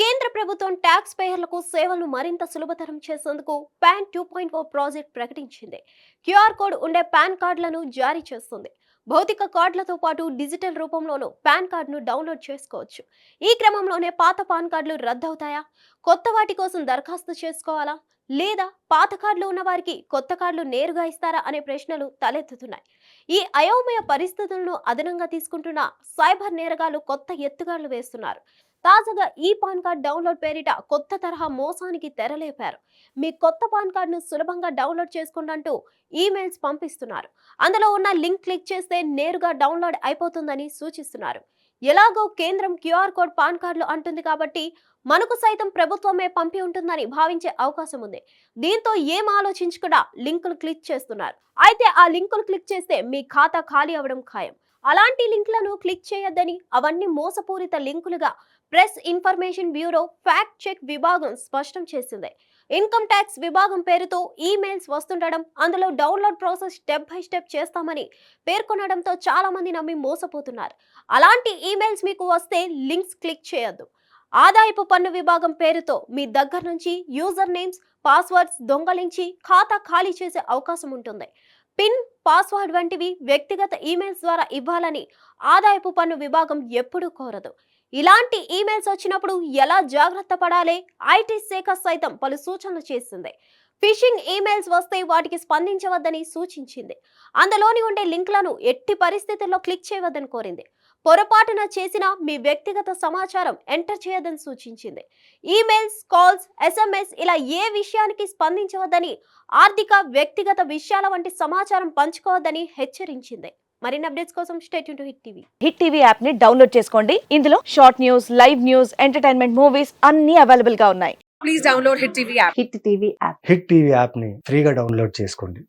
కేంద్ర ప్రభుత్వం ట్యాక్స్ పేయర్లకు సేవలను మరింత సులభతరం చేసేందుకు PAN two point four project ప్రకటించింది. క్యూఆర్ కోడ్ ఉండే పాన్ కార్డులను జారీ చేస్తుంది. భౌతిక కార్డులతో పాటు డిజిటల్ రూపంలోనూ పాన్ కార్డును డౌన్లోడ్ చేసుకోవచ్చు. ఈ క్రమంలోనే పాత పాన్ కార్డులు రద్దవుతాయా? కొత్త వాటి కోసం దరఖాస్తు చేసుకోవాలా? లేదా పాత కార్డులు ఉన్న వారికి కొత్త కార్డులు నేరుగా ఇస్తారా అనే ప్రశ్నలు తలెత్తుతున్నాయి. ఈ అయోమయ పరిస్థితులను అదనంగా తీసుకుంటున్న సైబర్ నేరగాలు కొత్త ఎత్తుగాళ్ళు వేస్తున్నారు. తాజాగా ఈ పాన్ కార్డ్ డౌన్లోడ్ పేరిట కొత్త తరహా మోసానికి తెరలేపారు. మీ కొత్త పాన్ కార్డును సులభంగా డౌన్లోడ్ చేసుకుంటూ ఈమెయిల్స్ పంపిస్తున్నారు. అందులో ఉన్న లింక్ క్లిక్ చేస్తే నేరుగా డౌన్లోడ్ అయిపోతుందని సూచిస్తున్నారు. ఎలాగో కేంద్రం క్యూఆర్ కోడ్ పాన్ కార్డులు అంటుంది కాబట్టి మనకు సైతం ప్రభుత్వమే పంపి ఉంటుందని భావించే అవకాశం ఉంది. దీంతో ఏం ఆలోచించకుండా లింకులు క్లిక్ చేస్తున్నారు. అయితే ఆ లింకులు క్లిక్ చేస్తే మీ ఖాతా ఖాళీ అవ్వడం ఖాయం. అలాంటి లింక్లను క్లిక్ చేయొద్దని అవన్నీ మోసపూరిత లింకులుగా press information bureau fact check విభాగం స్పష్టం చేసింది. ఇన్కమ్ ట్యాక్స్ విభాగం పేరుతో ఈమెయిల్స్ వస్తుండడం అందులో download process step by step చేస్తామని పేర్కొనడంతో చాలా మంది నమ్మి మోసపోతున్నారు. అలాంటి ఈమెయిల్స్ మీకు వస్తే లింక్స్ క్లిక్ చేయొద్దు. ఆదాయపు పన్ను విభాగం పేరుతో మీ దగ్గర నుంచి యూజర్ నేమ్స్ పాస్వర్డ్స్ దొంగలించి ఖాతా ఖాళీ చేసే అవకాశం ఉంటుంది. పిన్ పాస్వర్డ్ వంటివి వ్యక్తిగత ఈమెయిల్స్ ద్వారా ఇవ్వాలని ఆదాయపు పన్ను విభాగం ఎప్పుడూ కోరదు. ఇలాంటి ఈమెయిల్స్ వచ్చినప్పుడు ఎలా జాగ్రత్త పడాలి? ఐటీ శాఖ సైతం పలు సూచనలు చేసింది. ఫిషింగ్ ఈమెయిల్స్ వస్తే వాటికి స్పందించవద్దని సూచించింది. అందులోని ఉండే లింక్లను ఎట్టి పరిస్థితుల్లో క్లిక్ చేయవద్దని కోరింది. పొరపాటున చేసిన మీ వ్యక్తిగత సమాచారం ఎంటర్ చేయదని సూచించింది. ఈమెయిల్స్ కాల్స్ ఎస్ఎంఎస్ ఇలా ఏ విషయానికి స్పందించవద్దని ఆర్థిక వ్యక్తిగత విషయాల వంటి సమాచారం పంచుకోవద్దని హెచ్చరించింది. మరిన్ని అప్డేట్స్ కోసం state to Hit TV. Hit TV యాప్ని డౌన్లోడ్ చేసుకోండి. ఇందులో short news live news entertainment movies అన్ని అవైలబుల్గా ఉన్నాయి. please download Hit TV app. Hit TV app. Hit TV యాప్ని ఫ్రీగా డౌన్లోడ్ చేసుకోండి.